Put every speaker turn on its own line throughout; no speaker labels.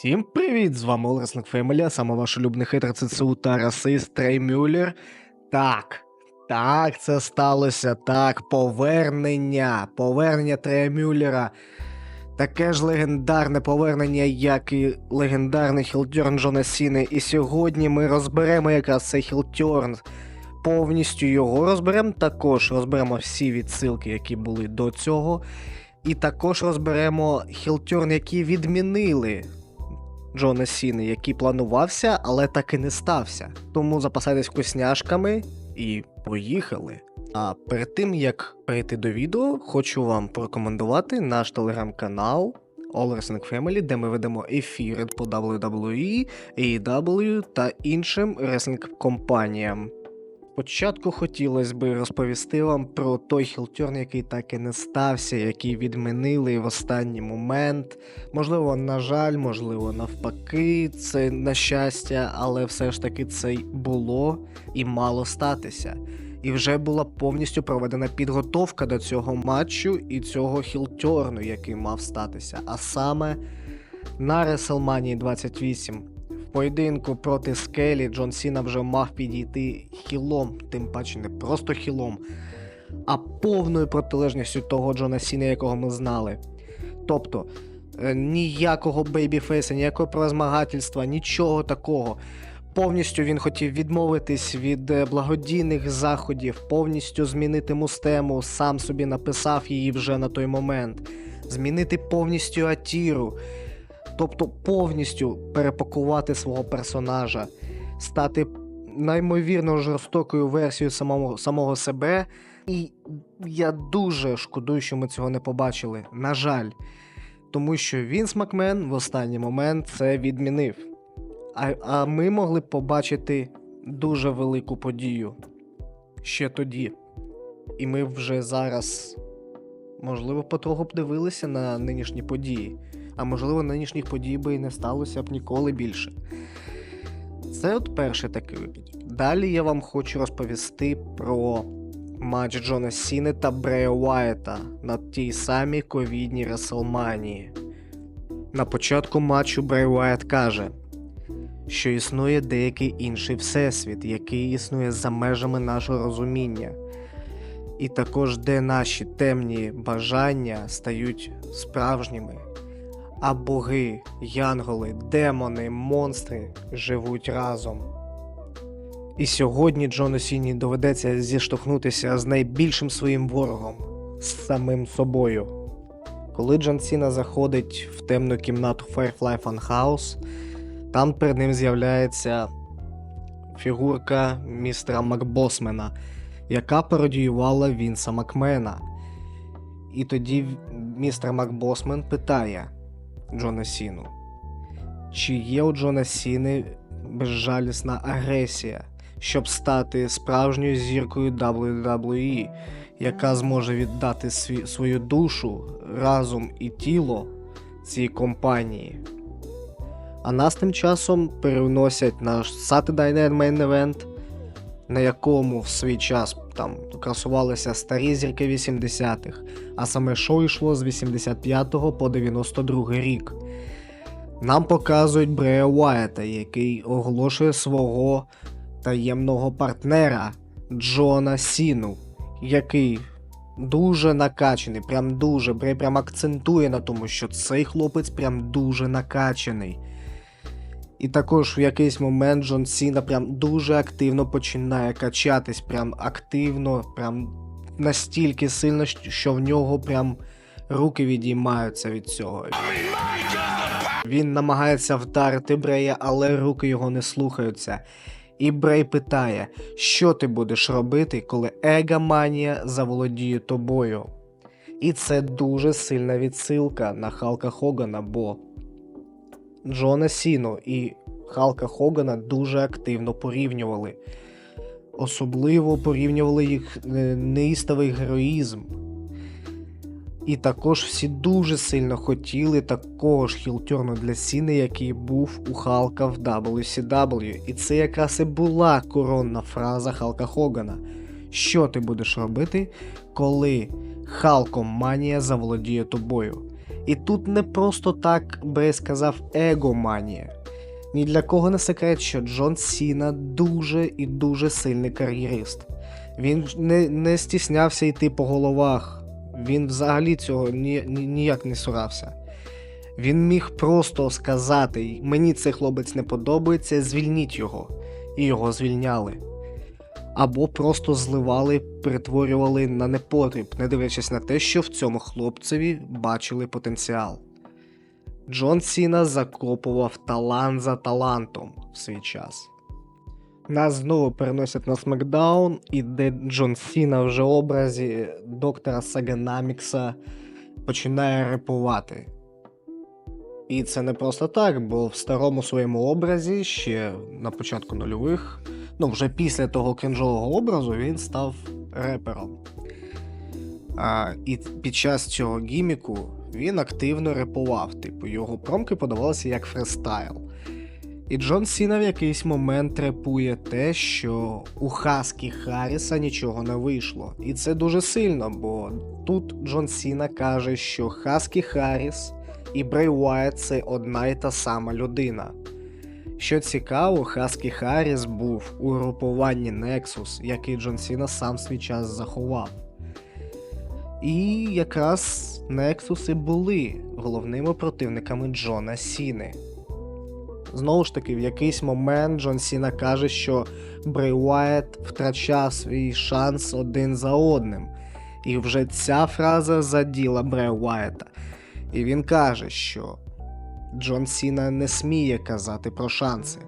Всім привіт! З вами Олреслинг Фемелі, саме ваш улюблений хейтер ЦЦУ та расист Трей Мюллер. Так, так, це сталося. Так, повернення. Повернення Трея Мюллера. Таке ж легендарне повернення, як і легендарний хілтерн Джона Сіни. І сьогодні ми розберемо якраз цей хілтерн. Повністю його розберемо. Також розберемо всі відсилки, які були до цього. І також розберемо хілтерн, які відмінили Джона Сіни, який планувався, але так і не стався. Тому запасайтесь вкусняшками і поїхали. А перед тим як перейти до відео, хочу вам порекомендувати наш телеграм-канал All Wrestling Family, де ми ведемо ефіри по WWE, AEW та іншим реслінг компаніям. Спочатку хотілося би розповісти вам про той хілтерн, який так і не стався, який відмінили в останній момент. Можливо, на жаль, можливо, навпаки, це на щастя, але все ж таки це було і мало статися. І вже була повністю проведена підготовка до цього матчу і цього хілтерну, який мав статися. А саме на WrestleMania 28 в поєдинку проти Скелі Джон Сіна вже мав підійти хілом, тим паче не просто хілом, а повною протилежністю того Джона Сіна, якого ми знали. Тобто е, ніякого бейбіфейса, ніякого прозмагательства, нічого такого. Повністю він хотів відмовитись від е, благодійних заходів, повністю змінити мустему, сам собі написав її вже на той момент, змінити повністю атіру, тобто повністю перепакувати свого персонажа, стати неймовірно жорстокою версією самого, самого себе. І я дуже шкодую, що ми цього не побачили. На жаль, тому що Вінс Макмен в останній момент це відмінив. А, а ми могли б побачити дуже велику подію ще тоді. І ми вже зараз, можливо, потроху б дивилися на нинішні події. А можливо, нинішніх подій би і не сталося б ніколи більше. Це от перший такий випадок. Далі я вам хочу розповісти про матч Джона Сіни та Брея Уайта на тій самій ковідній Реселманії. На початку матчу Брей Уайт каже, що існує деякий інший всесвіт, який існує за межами нашого розуміння, і також де наші темні бажання стають справжніми, а боги, янголи, демони, монстри живуть разом. І сьогодні Джону Сіні доведеться зіштовхнутися з найбільшим своїм ворогом з самим собою. Коли Джон Сіна заходить в темну кімнату Firefly Funhouse, там перед ним з'являється фігурка містера Макбосмена, яка пародіювала Вінса Макмена. І тоді містер Макбосмен питає Джона Сіну, чи є у Джона Сіни безжалісна агресія, щоб стати справжньою зіркою WWE, яка зможе віддати сві, свою душу, разум і тіло цій компанії. А нас тим часом переносять на Saturday Night Main Event, на якому в свій час там красувалися старі зірки 80-х, а саме шоу йшло з 85 по 92 рік. Нам показують Брея Уайта, який оголошує свого таємного партнера Джона Сіну, який дуже накачаний, прям дуже. Прям акцентує на тому, що цей хлопець прям дуже накачаний. І також в якийсь момент Джон Сіна прям дуже активно починає качатись, прям активно, прям настільки сильно, що в нього прям руки відіймаються від цього. Він намагається вдарити Брея, але руки його не слухаються. І Брей питає, що ти будеш робити, коли егоманія заволодіє тобою. І це дуже сильна відсилка на Халка Хогана, бо Джона Сіно і Халка Хогана дуже активно порівнювали. Особливо порівнювали їх е, неїстовий героїзм. І також всі дуже сильно хотіли такого ж хілтерну для Сіни, який був у Халка в WCW. І це якраз і була коронна фраза Халка Хогана. Що ти будеш робити, коли Халком Манія заволодіє тобою? І тут не просто так Брей сказав егоманія. Ні для кого не секрет, що Джон Сіна дуже і дуже сильний кар'єрист. Він не, не стіснявся йти по головах. Він взагалі цього ні, ні, ніяк не сурався. Він міг просто сказати: мені цей хлопець не подобається, звільніть його. І його звільняли. Або просто зливали, перетворювали на непотріб, не дивлячись на те, що в цьому хлопцеві бачили потенціал. Джон Сіна закопував талант за талантом в свій час. Нас знову переносять на Смакдаун, і де Джон Сіна вже образі доктора Саганамікса починає репувати. І це не просто так, бо в старому своєму образі ще на початку нульових, ну вже після того кринжового образу він став репером. А, І під час цього гіміку він активно репував, типу, його промки подавалися як фристайл. І Джон Сіна в якийсь момент репує те, що у Хаскі Харріса нічого не вийшло. І це дуже сильно, бо тут Джон Сіна каже, що Хаскі Харріс і Брей Уайт це одна і та сама людина. Що цікаво, Хаскі Харріс був у групуванні Nexus, який Джон Сіна сам свій час заховав. І якраз і були головними противниками Джона Сіни. Знову ж таки, в якийсь момент Джон Сіна каже, що Брей Уайт втрачав свій шанс один за одним. І вже ця фраза заділа Брея Уайта. І він каже, що Джон Сіна не сміє казати про шанси,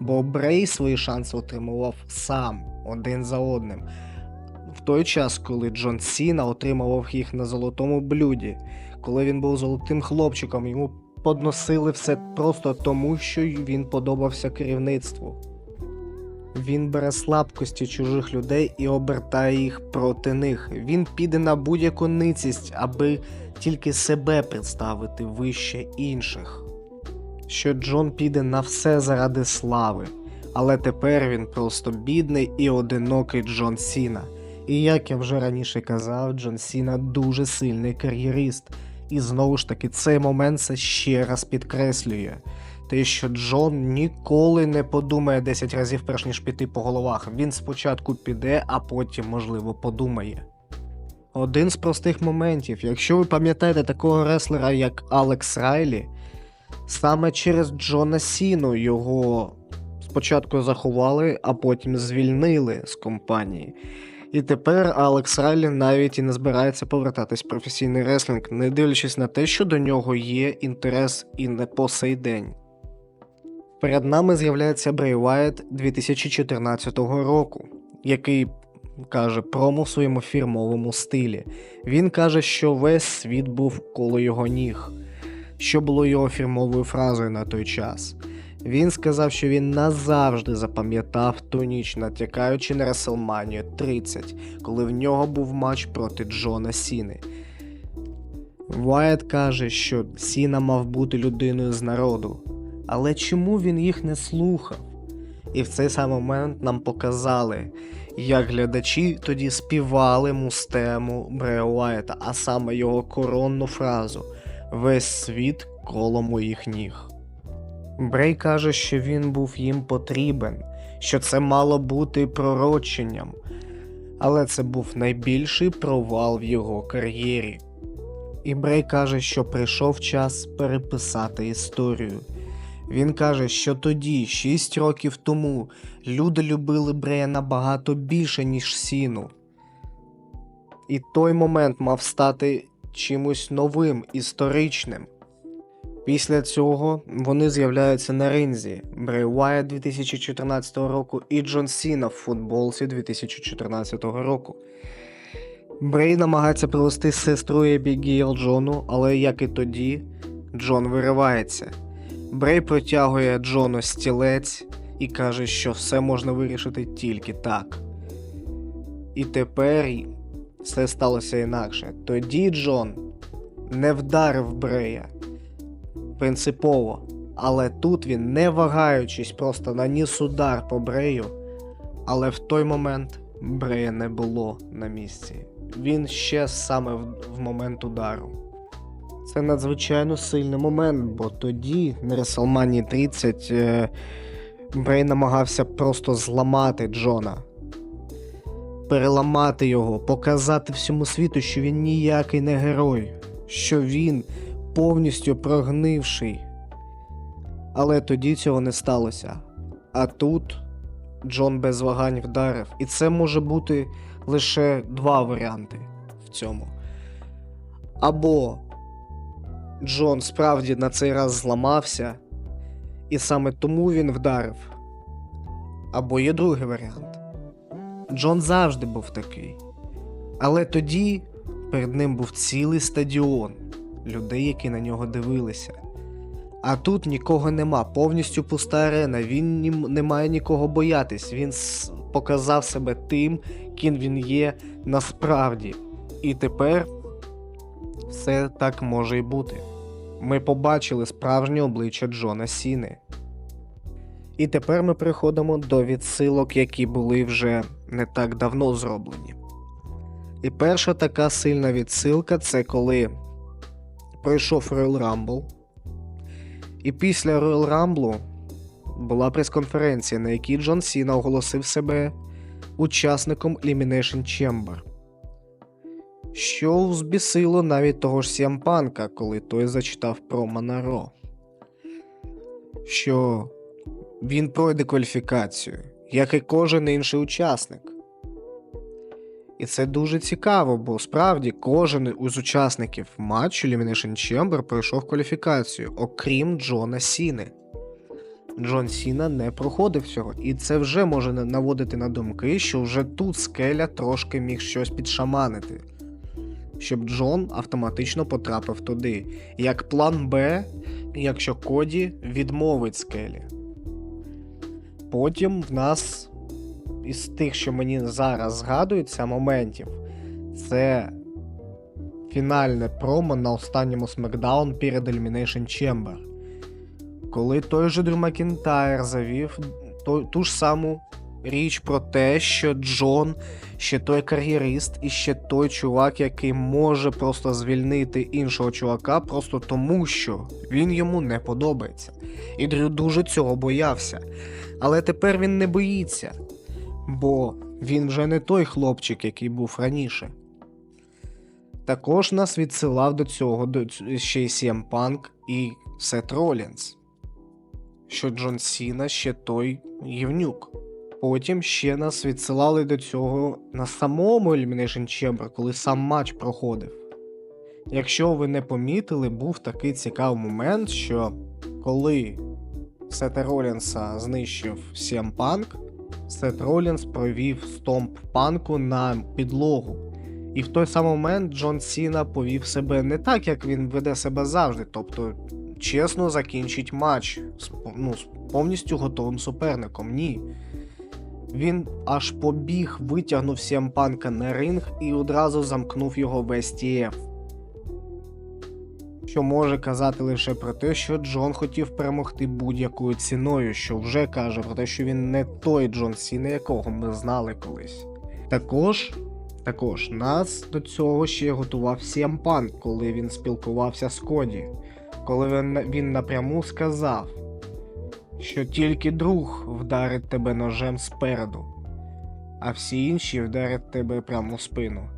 бо Брей свої шанси отримував сам один за одним. В той час, коли Джон Сіна отримував їх на золотому блюді, коли він був золотим хлопчиком, йому подносили все просто тому, що він подобався керівництву. Він бере слабкості чужих людей і обертає їх проти них. Він піде на будь-яку ницість, аби тільки себе представити вище інших. Що Джон піде на все заради слави, але тепер він просто бідний і одинокий Джон Сіна. І як я вже раніше казав, Джон Сіна дуже сильний кар'єрист. І знову ж таки, цей момент це ще раз підкреслює. Те, що Джон ніколи не подумає 10 разів, перш ніж піти по головах. Він спочатку піде, а потім, можливо, подумає. Один з простих моментів, якщо ви пам'ятаєте такого реслера, як Алекс Райлі, саме через Джона Сіну його спочатку заховали, а потім звільнили з компанії. І тепер Алекс Райлі навіть і не збирається повертатись в професійний реслінг, не дивлячись на те, що до нього є інтерес і не по сей день. Перед нами з'являється Брей Уайт 2014 року, який каже промо в своєму фірмовому стилі. Він каже, що весь світ був коло його ніг, що було його фірмовою фразою на той час. Він сказав, що він назавжди запам'ятав ту ніч, натякаючи на WrestleMania 30, коли в нього був матч проти Джона Сіни. Вайт каже, що Сіна мав бути людиною з народу, але чому він їх не слухав? І в цей самий момент нам показали, як глядачі тоді співали мустему Брея Уайта, а саме його коронну фразу Весь світ коло моїх ніг. Брей каже, що він був їм потрібен, що це мало бути пророченням, але це був найбільший провал в його кар'єрі. І Брей каже, що прийшов час переписати історію. Він каже, що тоді, 6 років тому, люди любили Брея набагато більше, ніж Сіну. І той момент мав стати чимось новим, історичним. Після цього вони з'являються на ринзі Брей Уайт 2014 року і Джон Сіна в футболці 2014 року. Брей намагається привести сестру Ебігейл Джону, але як і тоді, Джон виривається. Брей протягує Джону стілець і каже, що все можна вирішити тільки так. І тепер все сталося інакше. Тоді Джон не вдарив Брея принципово, але тут він, не вагаючись, просто наніс удар по Брею, але в той момент Брея не було на місці. Він ще саме в, момент удару. Це надзвичайно сильний момент, бо тоді на WrestleMania 30 е, Брей намагався просто зламати Джона. Переламати його, показати всьому світу, що він ніякий не герой, що він повністю прогнивший. Але тоді цього не сталося. А тут Джон без вагань вдарив. І це може бути лише два варіанти в цьому. Або Джон справді на цей раз зламався, і саме тому він вдарив. Або є другий варіант. Джон завжди був такий. Але тоді перед ним був цілий стадіон людей, які на нього дивилися. А тут нікого нема, повністю пуста арена, він не має нікого боятись. Він показав себе тим, ким він є насправді. І тепер все так може й бути. Ми побачили справжнє обличчя Джона Сіни. І тепер ми приходимо до відсилок, які були вже не так давно зроблені. І перша така сильна відсилка це коли пройшов Royal Rumble. І після Royal Rumble була прес-конференція, на якій Джон Сіна оголосив себе учасником Elimination Chamber. Що взбісило навіть того ж Сіампанка, коли той зачитав про Манаро. Що він пройде кваліфікацію, як і кожен інший учасник. І це дуже цікаво, бо справді кожен із учасників матчу Elimination Chamber пройшов кваліфікацію, окрім Джона Сіни. Джон Сіна не проходив цього, і це вже може наводити на думки, що вже тут скеля трошки міг щось підшаманити, щоб Джон автоматично потрапив туди, як план Б, якщо Коді відмовить скелі. Потім в нас із тих, що мені зараз згадується моментів, це фінальне промо на останньому смакдаун перед Elimination Chamber. Коли той же Дрю Макінтайр завів ту, ту ж саму річ про те, що Джон ще той кар'єрист і ще той чувак, який може просто звільнити іншого чувака, просто тому, що він йому не подобається. І Дрю дуже цього боявся. Але тепер він не боїться, бо він вже не той хлопчик, який був раніше. Також нас відсилав до цього до ще й CM Punk і Сет Ролінс, що Джон Сіна ще той гівнюк. Потім ще нас відсилали до цього на самому Elimination Chamber, коли сам матч проходив. Якщо ви не помітили, був такий цікавий момент, що коли Сета Ролінса знищив CM Punk, Сет Ролінс провів стомп панку на підлогу. І в той самий момент Джон Сіна повів себе не так, як він веде себе завжди. Тобто, чесно закінчить матч з, ну, повністю готовим суперником. Ні. Він аж побіг, витягнув CM Панка на ринг і одразу замкнув його в STF. Що може казати лише про те, що Джон хотів перемогти будь-якою ціною, що вже каже про те, що він не той Джон Сіна, якого ми знали колись. Також, також нас до цього ще готував Punk, коли він спілкувався з Коді, коли він, він напряму сказав, що тільки друг вдарить тебе ножем спереду, а всі інші вдарять тебе прямо в спину.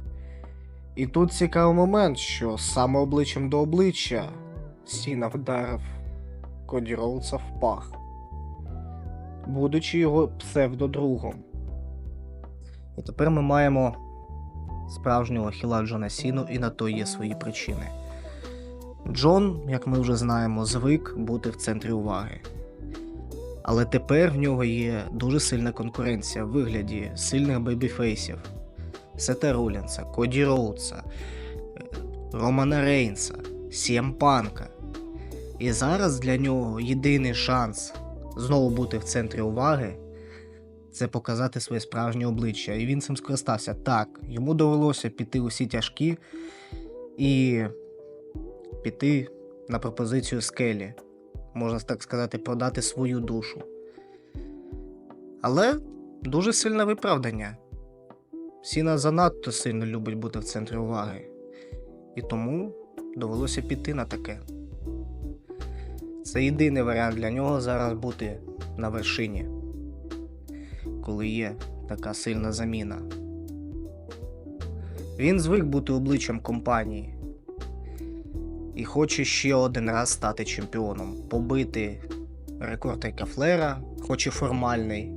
І тут цікавий момент, що саме обличчям до обличчя Сіна вдарив Коді Роудса в пах, будучи його псевдодругом. І тепер ми маємо справжнього хіла Джона Сіну, і на то є свої причини. Джон, як ми вже знаємо, звик бути в центрі уваги. Але тепер в нього є дуже сильна конкуренція в вигляді сильних бейбіфейсів. Сета Рулінса, Коді Роудса, е, Романа Рейнса, Сіем Панка. І зараз для нього єдиний шанс знову бути в центрі уваги це показати своє справжнє обличчя. І він цим скористався. Так, йому довелося піти усі тяжкі і піти на пропозицію скелі. Можна так сказати, продати свою душу. Але дуже сильне виправдання. Сіна занадто сильно любить бути в центрі уваги. І тому довелося піти на таке. Це єдиний варіант для нього зараз бути на вершині, коли є така сильна заміна. Він звик бути обличчям компанії і хоче ще один раз стати чемпіоном, побити рекорд Ріка Флера, хоч і формальний,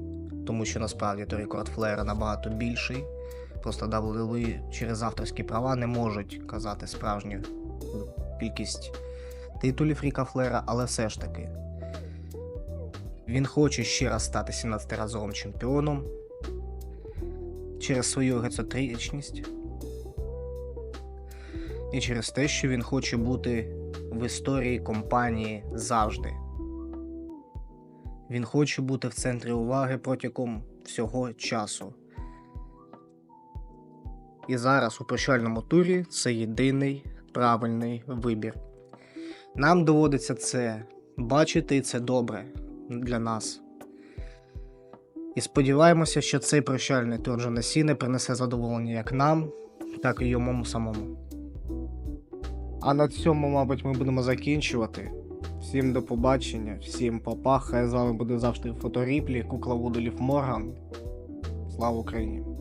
тому що насправді то рекорд Флера набагато більший. Просто WWE через авторські права не можуть казати справжню кількість титулів Ріка Флера, але все ж таки. Він хоче ще раз стати 17-разовим чемпіоном через свою егоцентричність і через те, що він хоче бути в історії компанії завжди. Він хоче бути в центрі уваги протягом всього часу. І зараз у прощальному турі це єдиний правильний вибір. Нам доводиться це бачити, і це добре для нас. І сподіваємося, що цей прощальний тур Джона Сіни принесе задоволення як нам, так і йому самому. А на цьому, мабуть, ми будемо закінчувати. Всім до побачення, всім папа. Хай з вами буде завжди фоторіплі, кукла Вуду Морган. Слава Україні!